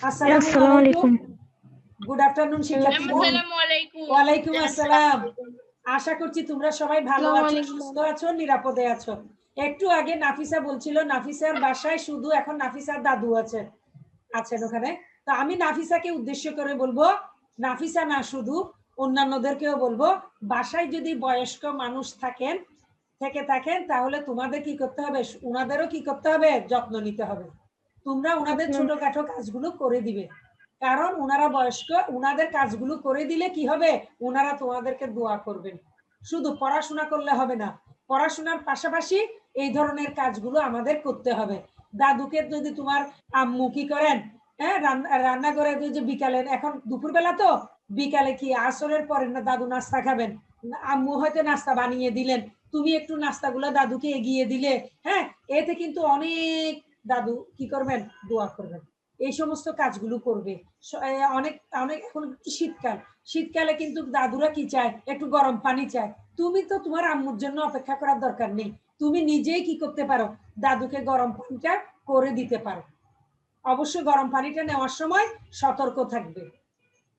আসসালামু আসসালামু আলাইকুম। আলাইকুম গুড আফটারনুন শিক্ষার্থী আসসালামু আলাইকুম ওয়ালাইকুম আসসালাম। আশা করছি তোমরা সবাই ভালো আছো সুস্থ আছো নিরাপদে আছো। একটু আগে নাফিসা বলছিল নাফিসার বাসায় শুধু এখন নাফিসার দাদু আছে আছেন ওখানে। তো আমি নাফিসাকে উদ্দেশ্য করে বলব নাফিসা না শুধু অন্যান্যদেরকেও বলব বাসায় যদি বয়স্ক মানুষ থাকেন থেকে থাকেন তাহলে তোমাদের কি করতে হবে? উনাদেরও কি করতে হবে? যত্ন নিতে হবে। তোমরা উনাদের আচ্ছা। ছোটখাটো কাজগুলো করে দিবে। কারণ ওনারা বয়স্ক ওনাদের কাজগুলো করে দিলে কি হবে? ওনারা তোমাদেরকে দোয়া করবেন। শুধু পড়াশোনা করলে হবে না পড়াশোনার পাশাপাশি এই ধরনের কাজগুলো আমাদের করতে হবে। দাদুকে যদি তোমার আম্মু কি করেন হ্যাঁ রান্না করে যে বিকালে এখন দুপুরবেলা তো বিকালে কি আসরের পরে না দাদু নাস্তা খাবেন? আম্মু হয়তো নাস্তা বানিয়ে দিলেন। তুমি একটু নাস্তাগুলো দাদুকে এগিয়ে দিলে হ্যাঁ এতে কিন্তু অনেক দাদু কি করবেন? দোয়া করবেন। এই সমস্ত কাজগুলো করবে। অনেক অনেক এখন শীতকাল। শীতকালে কিন্তু দাদুরা কি চায়? একটু গরম পানি চায়। তুমি তো তোমার আম্মুর জন্য অপেক্ষা করার দরকার নেই। তুমি নিজেই কি করতে পারো? দাদুকে গরম পানিটা করে দিতে পারো। অবশ্যই গরম পানিটা নেওয়ার সময় সতর্ক থাকবে।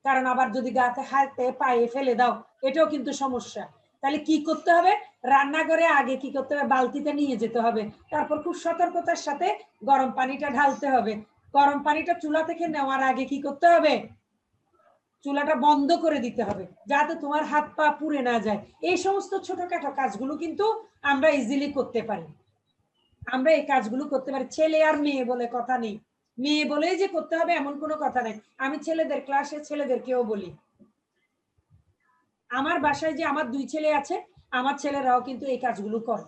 কারণ আবার যদি গাতে হাতে পায়ে ফেলে দাও, এটাও কিন্তু সমস্যা। তাহলে কি করতে হবে? রান্নাঘরে আগে কি করতে হবে? বালতিতে নিয়ে যেতে হবে। তারপর খুব সতর্কতার সাথে গরম পানিটা ঢালতে হবে। গরম পানিটা চুলা থেকে নেওয়ার আগে কি করতে হবে? চুলাটা বন্ধ করে দিতে হবে, যাতে তোমার হাত পা পুড়ে না যায়। এই সমস্ত ছোটখাটো কাজগুলো কিন্তু আমরা ইজিলি করতে পারি। আমরা এই কাজগুলো করতে পারি। ছেলে আর মেয়ে বলে কথা নেই। মেয়ে বলেই যে করতে হবে এমন কোনো কথা নেই। আমি ছেলেদের ক্লাসে ছেলেদেরকেও বলি। আমার বাসায় যে আমার দুই ছেলে আছে, আমার ছেলেরাও কিন্তু এই কাজগুলো করে।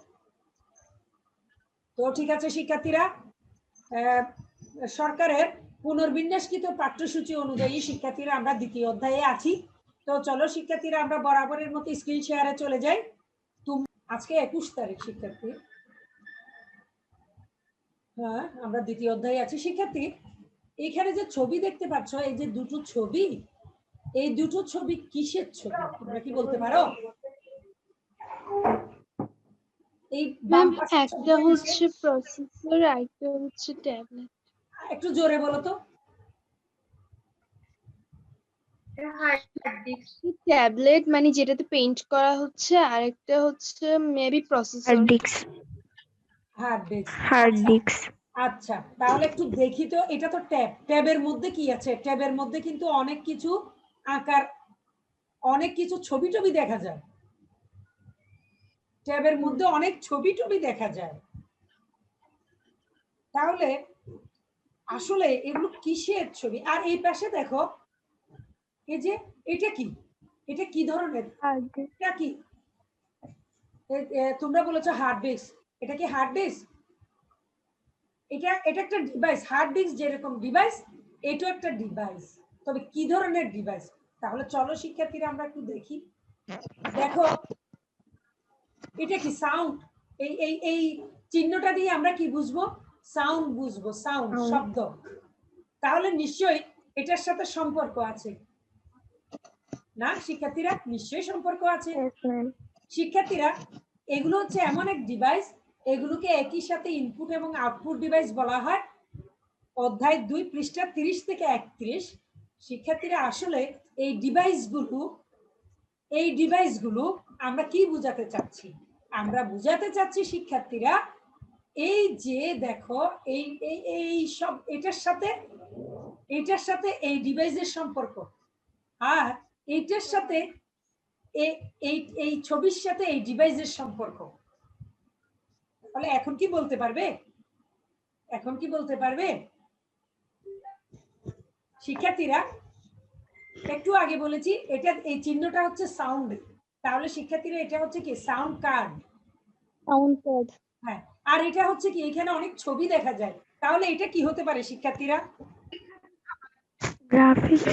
তো ঠিক আছে শিক্ষার্থীরা সরকারের পুনর্বিন্যাসকৃত পাঠ্যসূচি অনুযায়ী শিক্ষার্থীরা আমরা দ্বিতীয় অধ্যায়ে আছি। তো চলো শিক্ষার্থীরা, আমরা বরাবরের মতো স্ক্রিন শেয়ারে চলে যাই। তুম, আজকে একুশ তারিখ শিক্ষার্থী। হ্যাঁ আমরা দ্বিতীয় অধ্যায়ে আছি। শিক্ষার্থী, এখানে যে ছবি দেখতে পাচ্ছ, এই যে দুটো ছবি এই দুটো ছবি কিসের ছবি? তোমরা কি বলতে পারো? এই বাম একটা হচ্ছে প্রসেসর আরেকটা হচ্ছে ট্যাবলেট একটু জোরে বলো তো। ট্যাবলেট মানে যেটাতে পেইন্ট করা হচ্ছে আরেকটা হচ্ছে maybe processor hard disk hard disk hard disk আচ্ছা তাহলে একটু দেখি তো এটা তো ট্যাব ট্যাবের মধ্যে কি আছে? ট্যাবের মধ্যে কিন্তু অনেক কিছু আকার অনেক কিছু ছবি টবি দেখা যায়। ট্যাবের মধ্যে অনেক ছবি টবি দেখা যায়। তাহলে আসলে এগুলো কিসের ছবি? আর এই পাশে দেখো এই যে এটা কি? এটা কি ধরনের? এটা কি? তোমরা বলেছ হার্ড ডিস্ক। এটা কি হার্ড ডিস্ক? এটা এটা একটা ডিভাইস হার্ড ডিস্ক যেরকম ডিভাইস এটাও একটা ডিভাইস। তবে কি ধরনের ডিভাইস তাহলে চলো শিক্ষার্থীরা আমরা একটু দেখি। দেখো এটা কি সাউন্ড এই এই এই চিহ্নটা দিয়ে আমরা কি বুঝব? সাউন্ড বুঝব সাউন্ড শব্দ। তাহলে নিশ্চয়ই এটার সাথে সম্পর্ক আছে। না শিক্ষার্থীরা? নিশ্চয়ই সম্পর্ক আছে। শিক্ষার্থীরা এগুলো হচ্ছে এমন এক ডিভাইস এগুলোকে একই সাথে ইনপুট এবং আউটপুট ডিভাইস বলা হয়। অধ্যায় দুই পৃষ্ঠা তিরিশ থেকে একত্রিশ। শিক্ষার্থীরা আসলে এই ডিভাইসগুলো এই ডিভাইসগুলো আমরা কি বোঝাতে চাচ্ছি? আমরা বুঝাতে চাচ্ছি শিক্ষার্থীরা, এই যে দেখো, এই এই সব, এটার সাথে এটার সাথে এই ডিভাইসের সম্পর্ক। আর এইটার সাথে এই এই ছবির সাথে এই ডিভাইসের সম্পর্ক। তাহলে এখন কি বলতে পারবে? এখন কি বলতে পারবে? শিক্ষার্থীরা একটু আগে বলেছি এটা এই চিহ্নটা হচ্ছে সাউন্ড তাহলে শিক্ষার্থীরা এটা হচ্ছে কি? সাউন্ড কার্ড সাউন্ড প্যাড হ্যাঁ আর এটা হচ্ছে কি? এখানে অনেক ছবি দেখা যায়। তাহলে এটা কি হতে পারে শিক্ষার্থীরা? Graphics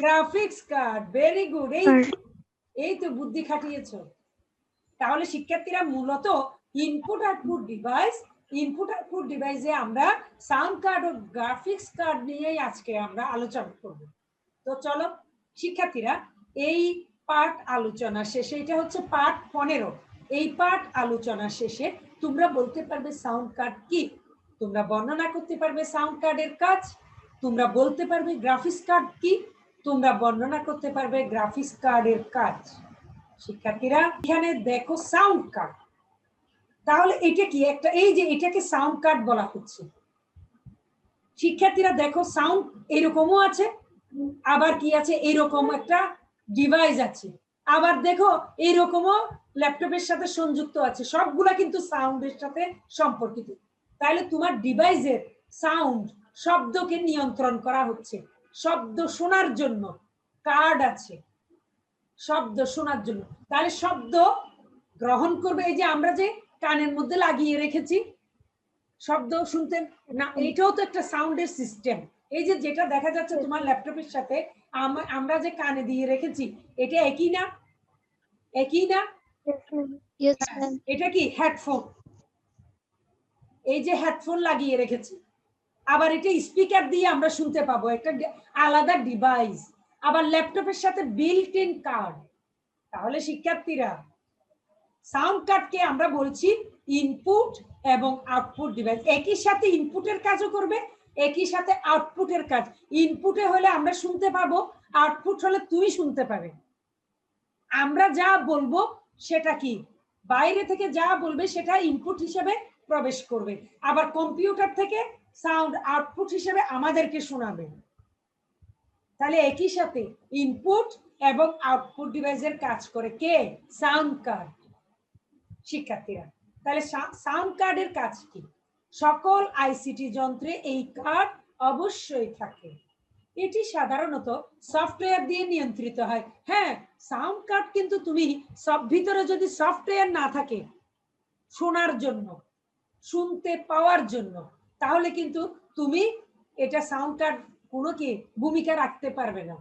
graphics card very good এই এই তো বুদ্ধি খাটিয়েছো। তাহলে শিক্ষার্থীরা মূলত input output device input output ডিভাইসে আমরা সাউন্ড কার্ড ও গ্রাফিক্স কার্ড নিয়েই আজকে আমরা আলোচনা করব। তো চলো, শিক্ষার্থীরা, এই পাঠ আলোচনা শেষে, এটা হচ্ছে পাঠ পনেরো, এই পাঠ আলোচনা শেষে তোমরা বলতে পারবে সাউন্ড কার্ড কি? তোমরা বর্ণনা করতে পারবে সাউন্ড কার্ডের কাজ, তোমরা বলতে পারবে গ্রাফিক্স কার্ড কি? তোমরা বর্ণনা করতে পারবে গ্রাফিক্স কার্ডের কাজ। শিক্ষার্থীরা, এখানে দেখো সাউন্ড কার্ড তাহলে এটা কি? একটা এই যে এটাকে সাউন্ড কার্ড বলা হচ্ছে। শিক্ষার্থীরা দেখো সাউন্ড এরকমও আছে, আবার কি আছে? এরকম একটা ডিভাইস আছে। আবার দেখো এইরকমও ল্যাপটপের সাথে সংযুক্ত আছে। সবগুলা কিন্তু সাউন্ডের সাথে সম্পর্কিত। তাহলে তোমার ডিভাইসের সাউন্ড শব্দকে নিয়ন্ত্রণ করা হচ্ছে। শব্দ শোনার জন্য কার্ড আছে। শব্দ শোনার জন্য। তাহলে শব্দ গ্রহণ করবে। এই যে আমরা যে কানের মধ্যে লাগিয়ে রেখেছি। শব্দ শুনতে না এটাও তো একটা সাউন্ডের সিস্টেম এই যে যেটা দেখা যাচ্ছে তোমার ল্যাপটপের সাথে আমরা যে কানে দিয়ে রেখেছি এটা একই না? একই না? এটা কি? হেডফোন এই যে হেডফোন লাগিয়ে রেখেছি। আবার এটা স্পিকার দিয়ে আমরা শুনতে পাবো একটা আলাদা ডিভাইস আবার ল্যাপটপের সাথে বিল্ট ইন কার্ড তাহলে শিক্ষার্থীরা সাউন্ড কার্ডকে আমরা বলছি ইনপুট এবং আউটপুট ডিভাইস একই সাথে ইনপুটের কাজও করবে, একই সাথে আউটপুটের কাজ। ইনপুটে হলে আমরা শুনতে পাবো আউটপুট হলে তুমি শুনতে পাবে। আমরা যা বলব সেটা কি? বাইরে থেকে যা বলবে সেটা ইনপুট হিসেবে প্রবেশ করবে। আবার কম্পিউটার থেকে সাউন্ড আউটপুট হিসেবে আমাদেরকে শোনাবে। তাহলে একই সাথে ইনপুট এবং আউটপুট ডিভাইসের কাজ করে কে? সাউন্ড কার্ড শিক্ষার্থীরা। তাহলে সাউন্ড কার্ডের কাজ কি? সকল আইসিটি যন্ত্রে এই কার্ড অবশ্যই থাকে। এটি সাধারণত সফটওয়্যার দিয়ে নিয়ন্ত্রিত হয়। হ্যাঁ সাউন্ড কার্ড কিন্তু তুমি সব, ভিতরে যদি সফটওয়্যার না থাকে শোনার জন্য, শুনতে পাওয়ার জন্য, তাহলে কিন্তু তুমি এটা সাউন্ড কার্ড কোনো কি ভূমিকা রাখতে পারবে না।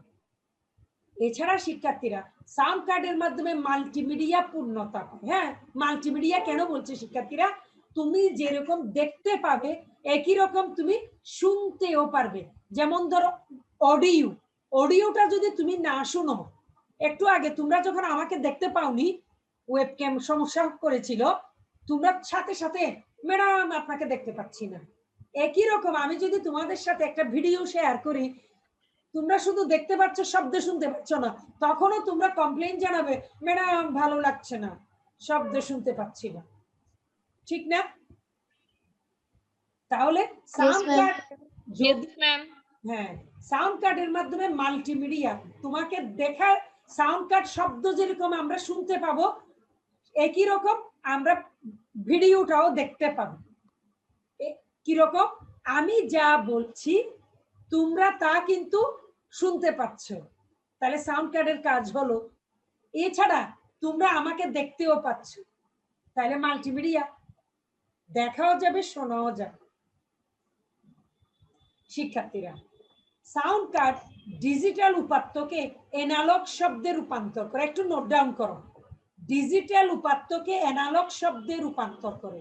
এছাড়া শিক্ষার্থীরা সাউন্ড কার্ডের মাধ্যমে মাল্টিমিডিয়া পূর্ণতা পায়। হ্যাঁ মাল্টিমিডিয়া কেন বলছে শিক্ষার্থীরা? তুমি যেরকম দেখতে পাবে, একই রকম তুমি শুনতেও পারবে। যেমন ধরো অডিও অডিওটা যদি তুমি না শুনো, একটু আগে তোমরা যখন আমাকে দেখতে পাওনি ওয়েব ক্যাম সমস্যা করেছিল, তোমরা সাথে সাথে, ম্যাডাম, আপনাকে দেখতে পাচ্ছি না। একই রকম আমি যদি তোমাদের সাথে একটা ভিডিও শেয়ার করি তোমরা শুধু দেখতে পাচ্ছ শব্দ শুনতে পাচ্ছ না। তখনও তোমরা কমপ্লেন জানাবে ম্যাডাম ভালো লাগছে না। শব্দ শুনতে পাচ্ছি না। ঠিক না? তাহলে সাউন্ড কার্ড যদি হ্যাঁ সাউন্ড কার্ডের মাধ্যমে মাল্টিমিডিয়া তোমাকে দেখার সাউন্ড কার্ড শব্দ যেরকম আমরা শুনতে পাবো একই রকম আমরা ভিডিওটাও দেখতে পাবো। কীরকম? আমি যা বলছি তোমরা তা কিন্তু শুনতে পাচ্ছ। তাহলে সাউন্ড কার্ডের কাজ হলো। এছাড়া তোমরা আমাকে দেখতেও পাচ্ছ। তাহলে মাল্টিমিডিয়া দেখাও যাবে, শোনাও যাবে। শিক্ষার্থীরা সাউন্ড কার্ড ডিজিটাল উপাত্তকে এনালগ শব্দে রূপান্তর করে। একটু নোট ডাউন করো। ডিজিটাল উপাত্তকে এনালগ শব্দে রূপান্তর করে।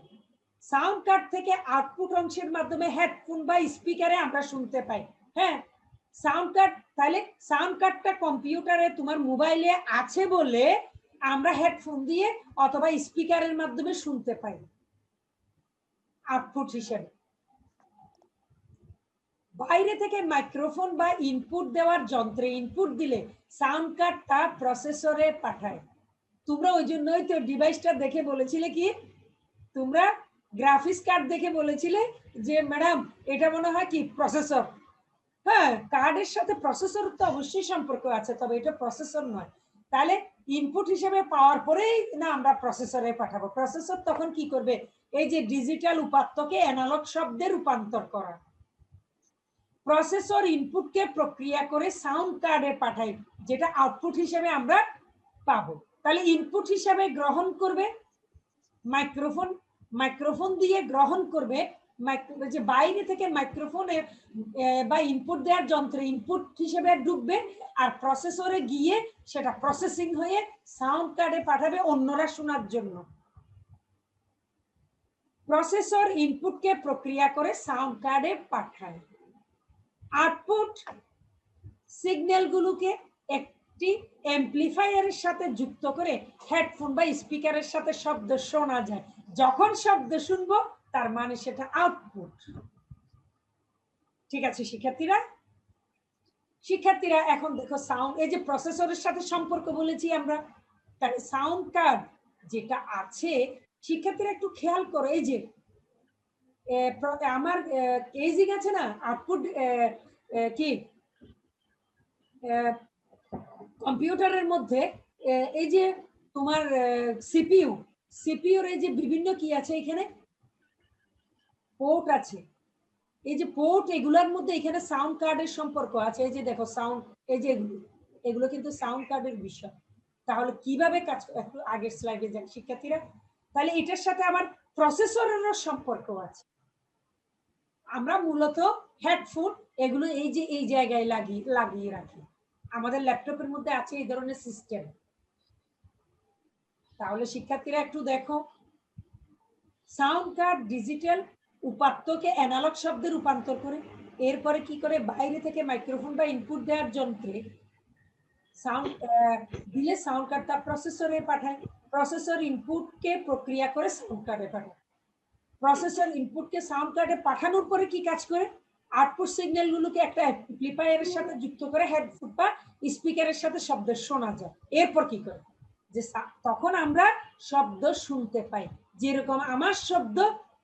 সাউন্ড কার্ড থেকে আউটপুট অংশের মাধ্যমে হেডফোন বা স্পিকারে আমরা শুনতে পাই। হ্যাঁ? সাউন্ড কার্ড তাহলে সাউন্ড কার্ডটা কম্পিউটারে তোমার মোবাইলে আছে বলে আমরা হেডফোন দিয়ে অথবা স্পিকারের মাধ্যমে শুনতে পাই। আউটপুট হিসেবে। বাইরে থেকে মাইক্রোফোন বা ইনপুট দেওয়ার যন্ত্রে ইনপুট দিলে সাউন্ড কার্ড তা প্রসেসরে পাঠায়। তোমরা ওই জন্যই তো ডিভাইসটা দেখে বলেছিলে কি? তোমরা গ্রাফিক্স কার্ড দেখে বলেছিলে যে ম্যাডাম এটা মনে হয় কি? প্রসেসর হ্যাঁ কার্ডের সাথে প্রসেসর তো অবশ্যই সম্পর্ক আছে, তবে এটা প্রসেসর নয়। তাহলে ইনপুট হিসেবে পাওয়ার পরেই না আমরা প্রসেসরে পাঠাবো। প্রসেসর তখন কি করবে? এই যে ডিজিটাল উপাত্তকে অ্যানালগ শব্দে রূপান্তর করা। প্রসেসর ইনপুটকে প্রক্রিয়া করে সাউন্ড কার্ডে পাঠাই, যেটা আউটপুট হিসেবে আমরা পাবো। তাহলে ইনপুট হিসেবে গ্রহণ করবে মাইক্রোফোন মাইক্রোফোন দিয়ে গ্রহণ করবে যে বাইরে থেকে মাইক্রোফোনে বা ইনপুট দেওয়ার যন্ত্রে ইনপুট হিসেবে ঢুকবে আর প্রসেসরে গিয়ে সেটা প্রসেসিং হয়ে সাউন্ড কার্ডে পাঠাবে অন্যরা শোনার জন্য। প্রসেসর ইনপুটকে প্রক্রিয়া করে সাউন্ড কার্ডে পাঠায়। আউটপুট সিগন্যালগুলোকে একটি এমপ্লিফায়ারের সাথে যুক্ত করে হেডফোন বা স্পিকারের সাথে শব্দ শোনা যায়। যখন শব্দ শুনব তার মানে সেটা আউটপুট ঠিক আছে, শিক্ষার্থীরা? শিক্ষার্থীরা, এখন দেখো সাউন্ড এই যে প্রসেসরের সাথে সম্পর্ক বলেছি আমরা, তাহলে সাউন্ড কার্ড যেটা আছে, শিক্ষার্থীরা একটু খেয়াল করো, এই যে আমার কেজিং আছে না? আউটপুট কি? কম্পিউটারের মধ্যে এই যে তোমার সিপিইউ সিপিইউর এই যে বিভিন্ন কি আছে এখানে? পোর্ট আছে। এই যে পোর্ট এগুলোর মধ্যে এখানে সাউন্ড কার্ডের সম্পর্ক আছে। এই যে দেখো সাউন্ড এই যে এগুলো এগুলো কিন্তু সাউন্ড কার্ডের বিষয়। তাহলে কীভাবে কাজ একটু আগের স্লাইডে যান শিক্ষার্থীরা। তাহলে এটার সাথে আবার প্রসেসরেরও সম্পর্ক আছে। আমরা মূলত হেডফোন এগুলো এই যে, এই জায়গায় লাগিয়ে লাগিয়ে রাখি। আমাদের ল্যাপটপের মধ্যে আছে এই ধরনের সিস্টেম তাহলে শিক্ষার্থীরা একটু দেখো। সাউন্ড কার্ড ডিজিটাল উপাত্তকে অ্যানালগ শব্দে রূপান্তর করে। এরপরে কি করে? বাইরে থেকে মাইক্রোফোন বা ইনপুট দেওয়ার যন্ত্রে সাউন্ড দিলে সাউন্ড কার্ড তা প্রসেসরে পাঠায়। প্রসেসর ইনপুটকে প্রক্রিয়া করে সাউন্ড কার্ডে পাঠায়। প্রসেসর ইনপুটকে সাউন্ড কার্ডে পাঠানোর পরে কি কাজ করে? আউটপুট সিগন্যাল গুলোকে একটা অ্যাম্প্লিফায়ারের সাথে যুক্ত করে হেডফোন বা স্পিকারের সাথে শব্দ শোনা যায়। এরপর কি করে? যে তখন আমরা শব্দ শুনতে পাই। যেরকম আমার শব্দ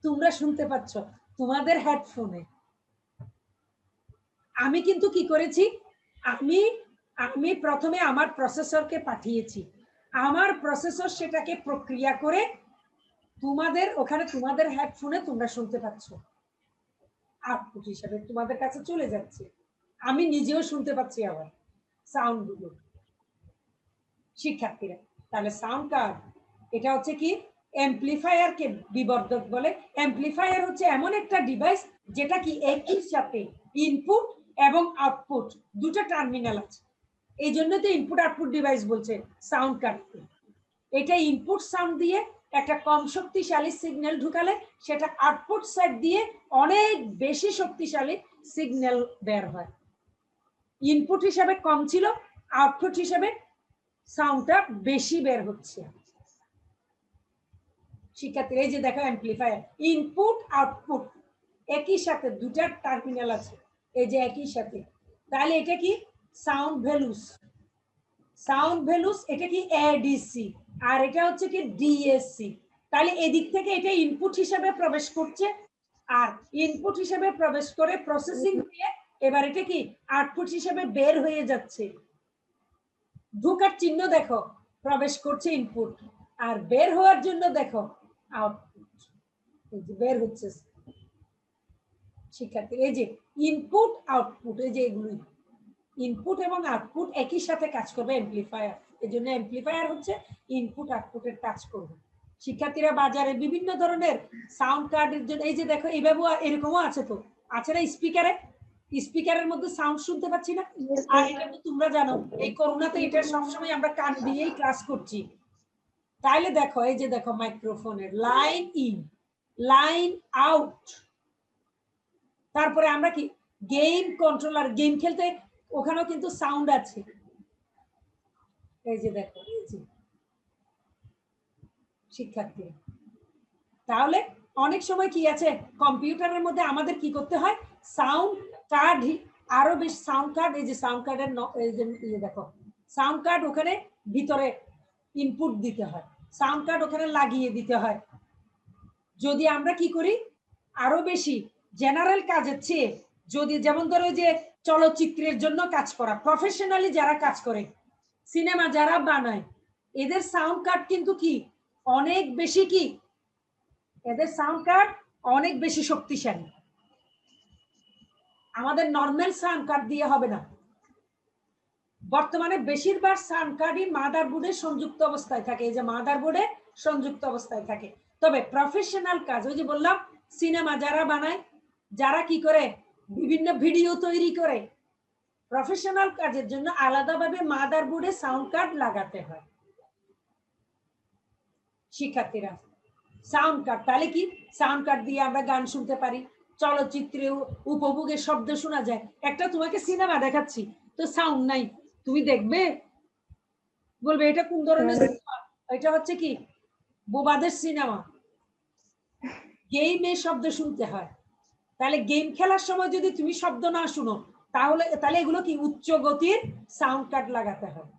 তোমরা শুনতে পাচ্ছ, তোমাদের হেডফোনে আমি কিন্তু কি করেছি? আমি আমি প্রথমে আমার প্রসেসরকে পাঠিয়েছি। আমার প্রসেসর সেটাকে প্রক্রিয়া করে তোমাদের, ওখানে তোমাদের হেডফোনে তোমরা শুনতে পাচ্ছ। আউটপুট হিসাবে তোমাদের কাছে চলে যাচ্ছে। আমি নিজেও শুনতে পাচ্ছি আবার সাউন্ডগুলো শিক্ষার্থীরা, তাহলে সাউন্ড কার্ড এটা হচ্ছে কি? Amplifier কে বিবর্ধক বলে। অ্যাম্প্লিফায়ার হচ্ছে এমন একটা ডিভাইস যেটা কি একই সাথে ইনপুট এবং আউটপুট দুটো টার্মিনাল আছে। এই জন্য তো ইনপুট আউটপুট ডিভাইস বলছে সাউন্ড কার্ডকে এটা ইনপুট সাউন্ড দিয়ে একটা কম শক্তিশালী সিগন্যাল ঢুকালে, সেটা আউটপুট সাইড দিয়ে অনেক বেশি শক্তিশালী সিগন্যাল বের হয়। ইনপুট হিসাবে কম ছিল আউটপুট হিসাবে সাউন্ডটা বেশি বের হচ্ছে। শিক্ষার্থীরা, এই যে দেখো অ্যাম্প্লিফায়ার ইনপুট আউটপুট একই সাথে দুটা টার্মিনাল আছে, এই যে একই সাথে। তাহলে এটা কি? সাউন্ড ভ্যালুস সাউন্ড ভ্যালুস এটা কি? এডিসি আর এটা হচ্ছে কি? ডিএসসি তাহলে এদিক থেকে এটা ইনপুট হিসাবে প্রবেশ করছে, আর ইনপুট হিসাবে প্রবেশ করে প্রসেসিং দিয়ে এবার এটা কি? আউটপুট হিসাবে বের হয়ে যাচ্ছে। ঢোকার চিহ্ন দেখো, প্রবেশ করছে ইনপুট আর বের হওয়ার জন্য দেখো আউটপুট এই যে বের শিক্ষার্থী, এই যে ইনপুট আউটপুট এই যে এগুলোই। ইনপুট এবং আউটপুট একই সাথে কাজ করবে এমপ্লিফায়ার এই জন্য এমপ্লিফায়ার হচ্ছে ইনপুট আউটপুটের কাজ করবে। শিক্ষার্থীরা বাজারে বিভিন্ন ধরনের সাউন্ড কার্ডের জন্য এই যে দেখো এইভাবে এরকমও আছে তো। আছে না স্পিকারে স্পিকারের মধ্যে সাউন্ড শুনতে পাচ্ছি না? আর এটা তো তোমরা জানো, এই করোনাতে এটা সবসময় আমরা কান দিয়েই ক্লাস করছি। তাইলে দেখো, এই যে দেখো মাইক্রোফোনের, লাইন ইন, লাইন আউট। তারপরে আমরা কি, গেম কন্ট্রোলার, গেম খেলতে ওখানেও কিন্তু সাউন্ড আছে। এই যে দেখো শিক্ষার্থী। তাহলে অনেক সময় কি আছে, কম্পিউটারের মধ্যে আমাদের কি করতে হয়, সাউন্ড কার্ড, আরও বেশ সাউন্ড কার্ড, এই যে সাউন্ড কার্ডের এই যে দেখো, সাউন্ড কার্ড ওখানে ভিতরে ইনপুট দিতে হয়। সাউন্ড কার্ড ওখানে লাগিয়ে দিতে হয়। যদি আমরা কি করি? আরও বেশি জেনারেল কাজের চেয়ে যদি যেমন ধরো যে চলচ্চিত্রের জন্য কাজ করা প্রফেশনালি যারা কাজ করে সিনেমা যারা বানায়, এদের সাউন্ড কার্ড কিন্তু কি? অনেক বেশি কি? এদের সাউন্ড কার্ড অনেক বেশি শক্তিশালী। আমাদের নর্মাল সাউন্ড কার্ড দিয়ে হবে না। বর্তমানে বেশিরভাগ সাউন্ড কার্ডই মাদার বোর্ডে সংযুক্ত অবস্থায় থাকে। এই যে মাদার বোর্ডে সংযুক্ত অবস্থায় থাকে। তবে প্রফেশনাল কাজ, ওই যে বললাম, সিনেমা যারা বানায়, যারা কি করে? বিভিন্ন ভিডিও তৈরি করে। প্রফেশনাল কাজের জন্য আলাদাভাবে মাদার বোর্ডে সাউন্ড কার্ড লাগাতে হয়। শিক্ষার্থীরা সাউন্ড কার্ড তাহলে কি? সাউন্ড কার্ড দিয়ে আমরা গান শুনতে পারি। চলচ্চিত্রে উপভোগের শব্দ শোনা যায়। একটা তোমাকে সিনেমা দেখাচ্ছি। তো সাউন্ড নাই। তুমি দেখবে? বলবে এটা কোন ধরনের সিনেমা? এটা হচ্ছে কি? বোবাদের সিনেমা। গেইমে শব্দ শুনতে হয়। তাহলে গেম খেলার সময় যদি তুমি শব্দ না শুনো তাহলে তাহলে এগুলো কি? উচ্চ গতির সাউন্ড কার্ড লাগাতে হবে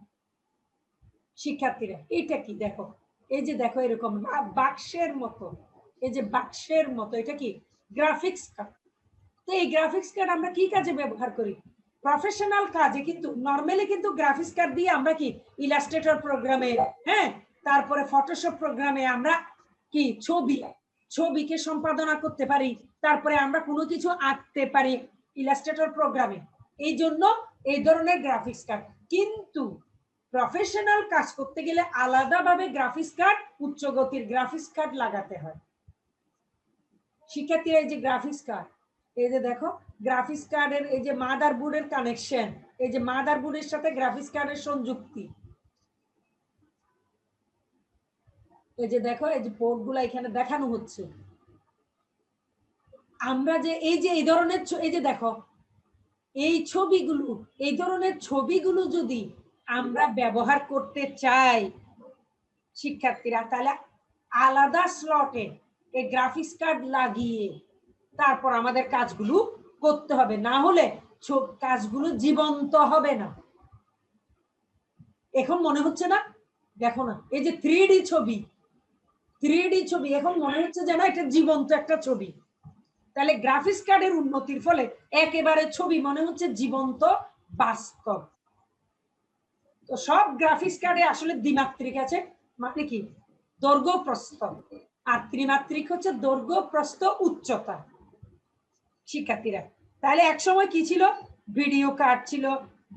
শিক্ষার্থীরা এটা কি? দেখো এই যে দেখো এরকম বাক্সের মতো। এই যে বাক্সের মতো এটা কি? গ্রাফিক্স কার্ড তো এই গ্রাফিক্স কার্ড আমরা কি কাজে ব্যবহার করি? প্রফেশনাল কাজে কিন্তু নর্মালি কিন্তু গ্রাফিক্স কার্ড দিয়ে আমরা কি ইলাস্ট্রেটর প্রোগ্রামে হ্যাঁ? তারপরে ফটোশপ প্রোগ্রামে আমরা কি, ছবি, ছবিকে সম্পাদনা করতে পারি। তারপরে আমরা কোনো কিছু আঁকতে পারি ইলাস্ট্রেটর প্রোগ্রামে এই জন্য এই ধরনের গ্রাফিক্স কার্ড কিন্তু প্রফেশনাল কাজ করতে গেলে আলাদাভাবে গ্রাফিক্স কার্ড উচ্চ গতির গ্রাফিক্স কার্ড লাগাতে হয়। শিক্ষার্থীরা এই যে গ্রাফিক্স কার্ড এই যে দেখো গ্রাফিক্স কার্ডের এই যে মাদার বোর্ডের কানেকশন এই যে মাদার বোর্ডের সাথে গ্রাফিক্স কার্ডের সংযুক্তি। এই যে দেখো, এই যে পোর্টগুলা এখানে দেখানো হচ্ছে। আমরা যে এই যে, এই ধরনের এই যে দেখো, এই ছবিগুলো, এই ধরনের ছবিগুলো যদি আমরা ব্যবহার করতে চাই, শিক্ষার্থীরা, তাহলে আলাদা স্লটে এই গ্রাফিক্স কার্ড লাগিয়ে তারপর আমাদের কাজগুলো করতে হবে। না হলে কাজগুলো জীবন্ত হবে না। এখন মনে হচ্ছে না? দেখো না, এই যে থ্রি ছবি থ্রি ছবি, এখন মনে হচ্ছে যেন এটা জীবন্ত একটা ছবি। তাহলে গ্রাফিক্স কার্ডের উন্নতির ফলে একেবারে ছবি মনে হচ্ছে জীবন্ত বাস্তব। তো সব গ্রাফিক্স কার্ডে আসলে দ্বিমাত্রিক আছে মানে কি? দৈর্ঘ্য প্রস্থ। আর ত্রিমাত্রিক হচ্ছে দৈর্ঘ্য প্রস্থ উচ্চতা। শিক্ষার্থীরা। তাহলে এক সময় কি ছিল? ভিডিও কার্ড ছিল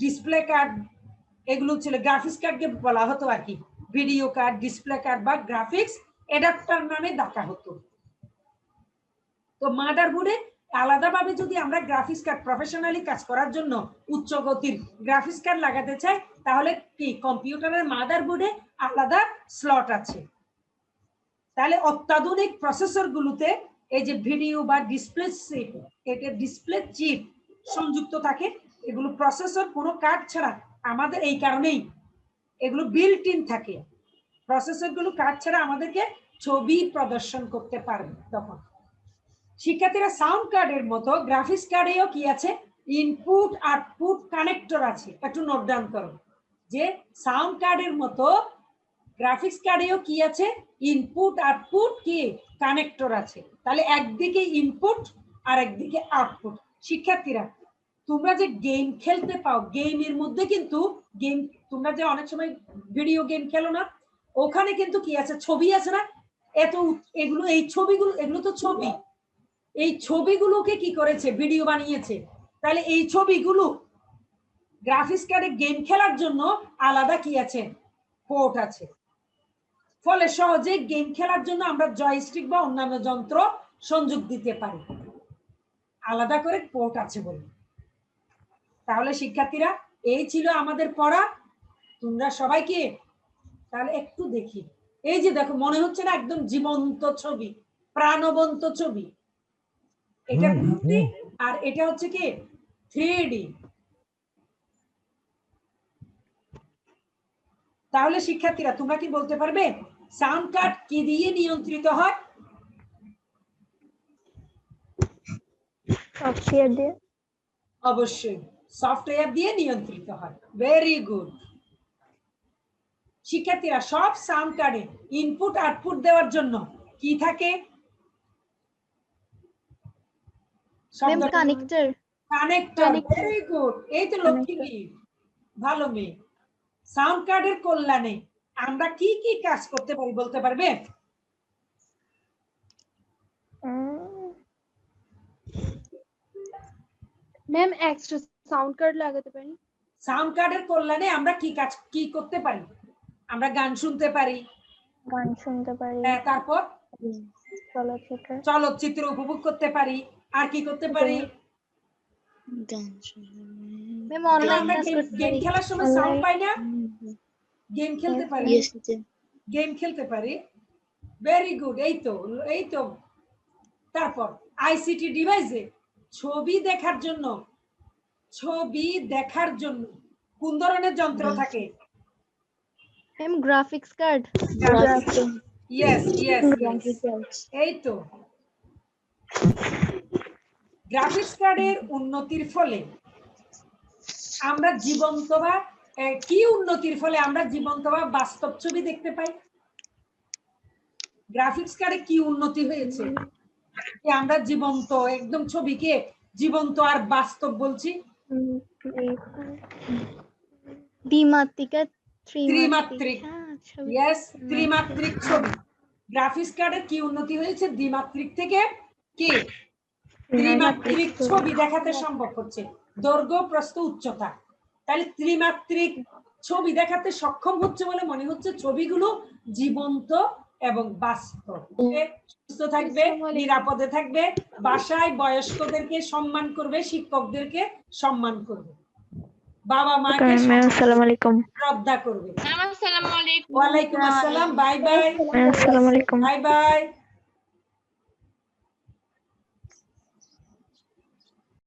ডিসপ্লে কার্ড এগুলো ছিল। গ্রাফিক্স কার্ডকে বলা হতো আর কি। ভিডিও কার্ড ডিসপ্লে কার্ড বা গ্রাফিক্স অ্যাডাপ্টার নামে ডাকা হতো। তো মাদার বোর্ডে আলাদাভাবে যদি আমরা গ্রাফিক্স কার্ড প্রফেশনালি কাজ করার জন্য উচ্চ গতির গ্রাফিক্স কার্ড লাগাতে চাই, তাহলে কি? কম্পিউটারের মাদার বোর্ডে আলাদা স্লট আছে। তাহলে অত্যাধুনিক প্রসেসর গুলোতে এই যে ভিডিও বা ডিসপ্লে চিপ এটা ডিসপ্লে চিপ সংযুক্ত থাকে, এগুলো প্রসেসর কোনো কার্ড ছাড়া আমাদের এই কারণেই এগুলো বিল্ট ইন থাকে। প্রসেসরগুলো কার্ড ছাড়া আমাদেরকে ছবি প্রদর্শন করতে পারবে তখন। শিক্ষার্থীরা সাউন্ড কার্ডের মতো গ্রাফিক্স কার্ডেও কি আছে? ইনপুট আউটপুট কানেক্টর আছে। একটু নোট ডাউন করো। যে সাউন্ড কার্ডের মতো গ্রাফিক্স কার্ডেও কি আছে? ইনপুট আউটপুট কি? কানেক্টর আছে। তাহলে একদিকে ইনপুট আর একদিকে আউটপুট শিক্ষার্থীরা, তোমরা যে গেম খেলতে পাও গেমের মধ্যে কিন্তু গেম তোমরা যে অনেক সময় ভিডিও গেম খেলো না, ওখানে কিন্তু কি আছে? ছবি আছে না? এত এগুলো, এই ছবিগুলো, এগুলো তো ছবি। এই ছবিগুলোকে কি করেছে? ভিডিও বানিয়েছে। তাহলে এই ছবিগুলো গ্রাফিক্স কার্ডে গেম খেলার জন্য আলাদা কি আছে? পোর্ট আছে। ফলে সহজে গেম খেলার জন্য আমরা জয়স্টিক বা অন্যান্য যন্ত্র সংযোগ দিতে পারি। আলাদা করে পোর্ট আছে বলে। তাহলে শিক্ষার্থীরা এই ছিল আমাদের পড়া। তোমরা সবাইকে তাহলে একটু দেখি। এই যে দেখো মনে হচ্ছে না একদম জীবন্ত ছবি প্রাণবন্ত ছবি। এটা হুম, হুম, 2D আর এটা হচ্ছে কি? থ্রি তাহলে শিক্ষার্থীরা তোমরা কি বলতে পারবে? সাউন্ড কার্ড কি দিয়ে নিয়ন্ত্রিত হয়? সফটওয়্যার দিয়ে। অবশ্যই সফটওয়্যার দিয়ে নিয়ন্ত্রিত হয়। ভেরি গুড শিক্ষার্থীরা সব সাউন্ড কার্ডে ইনপুট আউটপুট দেওয়ার জন্য কি থাকে? কানেক্টর কানেক্টর ভেরি গুড এই তো লক্ষ্মী। ভালো মেয়ে। সাউন্ড কার্ডের কল্যাণে আমরা কি কি কাজ করতে পারি বলতে পারবে? ম্যাম এক্সট্রা সাউন্ড কার্ড লাগাতে পারি? সাউন্ড কার্ডের কল্যাণে আমরা কি কাজ কি করতে পারি? আমরা গান শুনতে পারি। গান শুনতে পারি। হ্যাঁ, তারপর? চলচ্চিত্র। চলচ্চিত্র উপভোগ করতে পারি। আর কি করতে পারি? ম্যাম অনলাইন ক্লাস গেম করতে পারি। খেলার সময় সাউন্ড পাই না? গেম খেলতে পারি? গেম খেলতে পারি? ভেরি গুড এই তো এই তো। তারপর আইসিটি ডিভাইসে ছবি দেখার জন্য ছবি দেখার জন্য কোন ধরনের যন্ত্র থাকে? Ma'am graphics card yes yes এই তো। গ্রাফিক্স কার্ডের উন্নতির ফলে আমরা জীবন্ত বা কি উন্নতির ফলে আমরা জীবন্ত বা বাস্তব ছবি দেখতে পাই? গ্রাফিক্স কার্ডে কি উন্নতি হয়েছে? আমরা জীবন্ত একদম ছবিকে জীবন্ত আর বাস্তব বলছি? দ্বিমাত্রিক ত্রিমাত্রিক। হ্যাঁ, ছবি। ইয়েস ত্রিমাত্রিক ছবি। গ্রাফিক্স কার্ডের কি উন্নতি হয়েছে? দ্বিমাত্রিক থেকে কি? ত্রিমাত্রিক ছবি দেখাতে সম্ভব হচ্ছে। দৈর্ঘ্য প্রস্থ উচ্চতা। তাহলে ত্রিমাত্রিক ছবি দেখাতে সক্ষম হচ্ছে বলে মনে হচ্ছে ছবিগুলো জীবন্ত এবং বাস্তব। সুস্থ থাকবে নিরাপদে থাকবে বাসায় বয়স্কদেরকে সম্মান করবে শিক্ষকদেরকে সম্মান করবে। বাবা মাকে আসসালামু আলাইকুম। শ্রদ্ধা করবে। আসসালামু আলাইকুম। ওয়ালাইকুম আসসালাম বাই বাই। আসসালামু আলাইকুম। Bye bye.